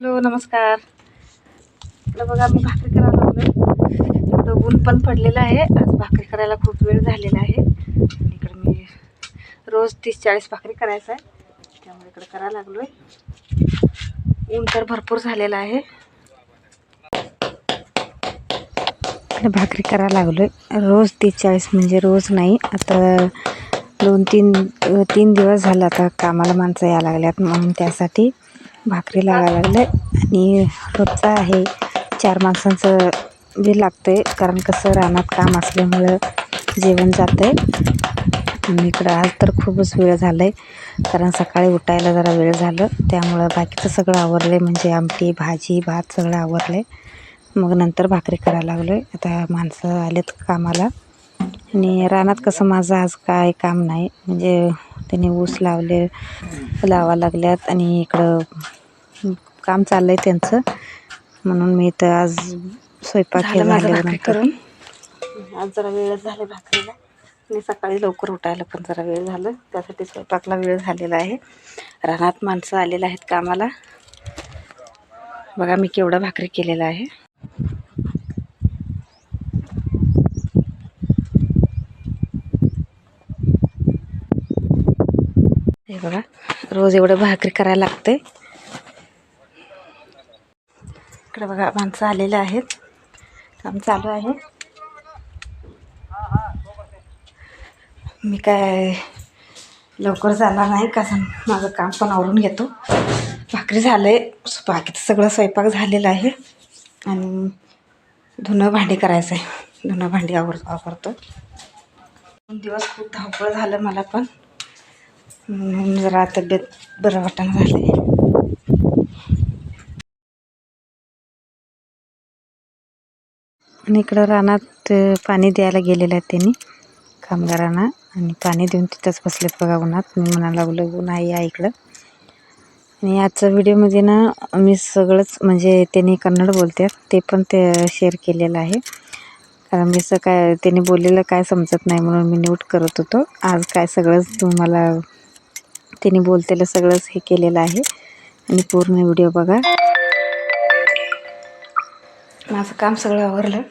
Hello नमस्कार. इकडं बघा मी भाकरी करायला लागलो इकडं ऊन पण पडलेलं आहे. आज भाकरी करायला खूप वेळ झालेला आहे. इकडं मी रोज तीस चाळीस भाकरी करायचं आहे. त्यामुळे इकडं करायला लागलोय. ऊन तर भरपूर झालेलं आहे. भाकरी करायला लागलोय. रोज तीस चाळीस म्हणजे रोज नाही. आता दोन तीन तीन दिवस झालं आता कामाला माणसं यायला लागल्यात म्हणून त्यासाठी. भाकरी लागायला लागले. आणि रोजचं आहे चार माणसांचं जे लागतं आहे कारण कसं रानात काम असल्यामुळं जेवण जातं आहे आणि इकडं आज तर खूपच वेळ झालं आहे कारण सकाळी उठायला जरा वेळ झालं. त्यामुळं बाकीचं सगळं आवरलं आहे म्हणजे आमटी भाजी भात सगळं आवरलं आहे मग नंतर भाकरी करायला लागलो आहे आता माणसं आलेत कामाला. आणि रानात कसं माझं आज काय काम नाही. म्हणजे त्यांनी ऊस लावले लावा लागल्यात आणि इकडं काम चाललं आहे त्यांचं. म्हणून मी इथं आज स्वयंपाक केला करून. आज जरा वेळच झाले भाकरीला. आणि सकाळी लवकर उठायला पण जरा वेळ झालं. त्यासाठी स्वयंपाकला वेळ झालेला आहे. रानात माणसं आलेलं आहेत कामाला. बघा मी केवढा भाकरी केलेला आहे. हे बघा रोज एवढं भाकरी करायला लागते इकडे बघा माणसं आलेले आहेत. काम चालू आहे. मी काय लवकर जाणार नाही कारण माझं काम पण आवरून घेतो. भाकरी झालं आहे बाकीचं सगळं स्वयंपाक झालेला आहे. आणि धुणं भांडी करायचं आहे धुणं भांडी आवर आवरतो. दोन दिवस खूप धावपळ झालं मला पण. म्हणून जरा तब्येत बरं वाटणं झालं आणि इकडं रानात पाणी द्यायला गेलेलं आहे त्यांनी कामगारांना आणि पाणी देऊन तिथंच बसलेत बघा उन्हात. मी म्हणा लागलो ऊन आहे या इकडं. आणि आजच्या व्हिडिओमध्ये ना मी सगळंच म्हणजे त्यांनी कन्नड बोलतात ते पण ते शेअर केलेलं आहे. कारण मी असं काय त्यांनी बोललेलं काय समजत नाही म्हणून मी नोट करत होतो. आज काय सगळंच तुम्हाला त्यांनी बोलतेलं सगळंच हे केलेलं आहे आणि पूर्ण व्हिडिओ बघा माझं काम सगळं आवरलं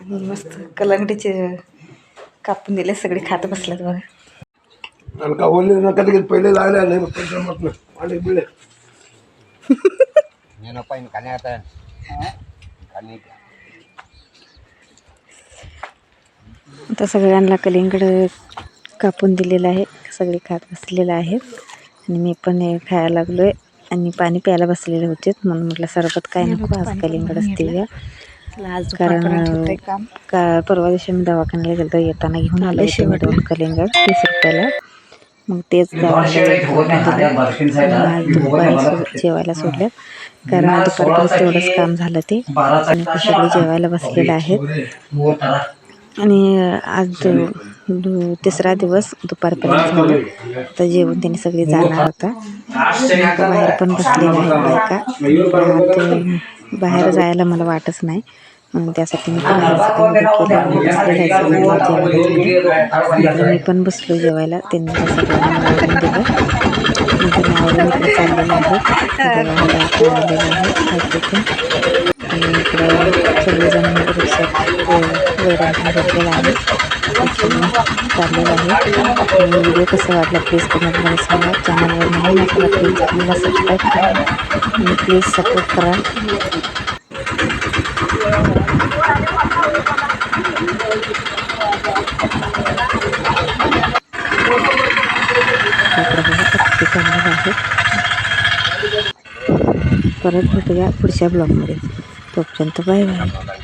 आणि मस्त कलंगडीचे कापून दिले सगळे खात बसल्यात बघा आणि का बोलले ना कधी पहिले लावले नाही मग त्यांच्या मत पाणी बिळे నేను పైన కనేస్తాను కనీ आता सगळ्यांना कलिंगड कापून दिलेलं आहे. सगळे खात बसलेलं आहेत. आणि मी पण हे खायला लागलो आहे आणि पाणी प्यायला बसलेले होते. म्हणून म्हटलं सरबत काय नको आज कलिंगडच देऊया. आज कारण का परवा दिवशी मी दवाखान्याला गेलो येताना घेऊन आलो दोन कलिंगड तीस रुपयाला मग तेच जेवायला सोडलं. कारण दुपारपर्यंत तेवढंच काम झालं ते. आणि ते सगळे जेवायला बसलेले आहेत. आणि आज दु- तिसरा दिवस दुपारपर्यंत झालं. तर जेवण त्यांनी सगळे जाणार होता बाहेर पण बसली आहे बायका. बाहेर जायला मला वाटच नाही. म्हणून त्यासाठी मी पण केलं. मी पण बसलो जेवायला. त्यांनी दिलं. चाललेलं आहे. सगळेजण वाटला प्लीज कमेंटमध्ये सांगा चॅनलवर नवीन असेल प्लीज चॅनलला सबस्क्राईब करा आणि प्लीज सपोर्ट करा इकडं बघा पक्षी चाललेलं आहे परत भेटूया पुढच्या ब्लॉगमध्ये तोपर्यंत बाय बाय